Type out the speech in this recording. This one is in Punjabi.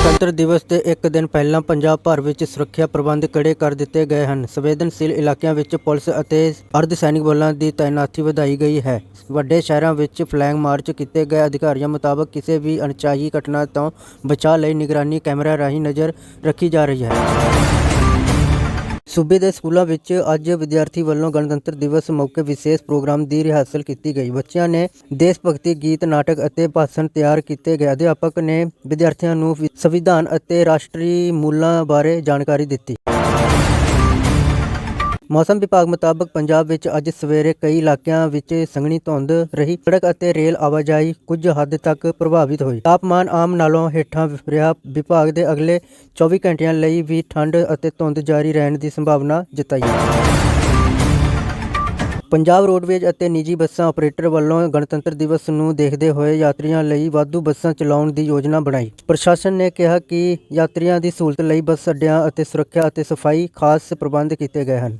ਗਣਤੰਤਰ ਦਿਵਸ ਦੇ ਇੱਕ ਦਿਨ ਪਹਿਲਾਂ ਪੰਜਾਬ ਭਰ ਵਿੱਚ ਸੁਰੱਖਿਆ ਪ੍ਰਬੰਧ ਕੜੇ ਕਰ ਦਿੱਤੇ ਗਏ ਹਨ? ਸੰਵੇਦਨਸ਼ੀਲ ਇਲਾਕਿਆਂ ਵਿੱਚ ਪੁਲਿਸ ਅਤੇ ਅਰਧ ਸੈਨਿਕ ਬਲਾਂ ਦੀ ਤਾਇਨਾਤੀ ਵਧਾਈ ਗਈ ਹੈ। ਵੱਡੇ ਸ਼ਹਿਰਾਂ ਵਿੱਚ ਫਲੈਗ ਮਾਰਚ ਕੀਤੇ ਗਏ ਅਧਿਕਾਰੀਆਂ ਮੁਤਾਬਕ ਕਿਸੇ ਵੀ ਅਣਚਾਹੀ ਘਟਨਾ ਤੋਂ ਬਚਾਅ ਲਈ ਨਿਗਰਾਨੀ ਕੈਮਰਾ ਰਾਹੀਂ ਨਜ਼ਰ ਰੱਖੀ ਜਾ ਰਹੀ ਹੈ। ਸੂਬੇ ਦੇ ਸਕੂਲਾਂ ਵਿੱਚ ਅੱਜ ਵਿਦਿਆਰਥੀ ਵੱਲੋਂ ਗਣਤੰਤਰ ਦਿਵਸ ਮੌਕੇ ਵਿਸ਼ੇਸ਼ ਪ੍ਰੋਗਰਾਮ ਦੀ ਰਿਹਰਸਲ ਕੀਤੀ ਗਈ। ਬੱਚਿਆਂ ਨੇ ਦੇਸ਼ ਭਗਤੀ ਗੀਤ, ਨਾਟਕ ਅਤੇ ਭਾਸ਼ਣ ਤਿਆਰ ਕੀਤੇ ਗਏ। ਅਧਿਆਪਕ ਨੇ ਵਿਦਿਆਰਥੀਆਂ ਨੂੰ ਵਿ- ਸੰਵਿਧਾਨ ਅਤੇ ਰਾਸ਼ਟਰੀ ਮੂਲਾਂ ਬਾਰੇ ਜਾਣਕਾਰੀ ਦਿੱਤੀ। ਮੌਸਮ ਵਿਭਾਗ ਮੁਤਾਬਕ ਪੰਜਾਬ ਵਿੱਚ ਅੱਜ ਸਵੇਰੇ ਕਈ ਇਲਾਕਿਆਂ ਵਿੱਚ ਸੰਘਣੀ ਧੁੰਦ ਰਹੀ। ਸੜਕ ਅਤੇ ਰੇਲ ਆਵਾਜਾਈ ਕੁਝ ਹੱਦ ਤੱਕ ਪ੍ਰਭਾਵਿਤ ਹੋਈ। ਤਾਪਮਾਨ ਆਮ ਨਾਲੋਂ ਹੇਠਾਂ ਰਿਹਾ। ਵਿਭਾਗ ਦੇ ਅਗਲੇ 24 ਘੰਟਿਆਂ ਲਈ ਵੀ ਠੰਡ ਅਤੇ ਧੁੰਦ ਜਾਰੀ ਰਹਿਣ ਦੀ ਸੰਭਾਵਨਾ ਜਤਾਈ ਹੈ ਪੰਜਾਬ ਰੋਡਵੇਜ਼ ਅਤੇ ਨਿੱਜੀ ਬੱਸਾਂ ਆਪਰੇਟਰ ਵੱਲੋਂ ਗਣਤੰਤਰ ਦਿਵਸ ਨੂੰ ਦੇਖਦੇ ਹੋਏ ਯਾਤਰੀਆਂ ਲਈ ਵਾਧੂ ਬੱਸਾਂ ਚਲਾਉਣ ਦੀ ਯੋਜਨਾ ਬਣਾਈ। ਪ੍ਰਸ਼ਾਸਨ ਨੇ ਕਿਹਾ ਕਿ ਯਾਤਰੀਆਂ ਦੀ ਸਹੂਲਤ ਲਈ ਬੱਸ ਅੱਡਿਆਂ ਅਤੇ ਸੁਰੱਖਿਆ ਅਤੇ ਸਫ਼ਾਈ ਖਾਸ ਪ੍ਰਬੰਧ ਕੀਤੇ ਗਏ ਹਨ।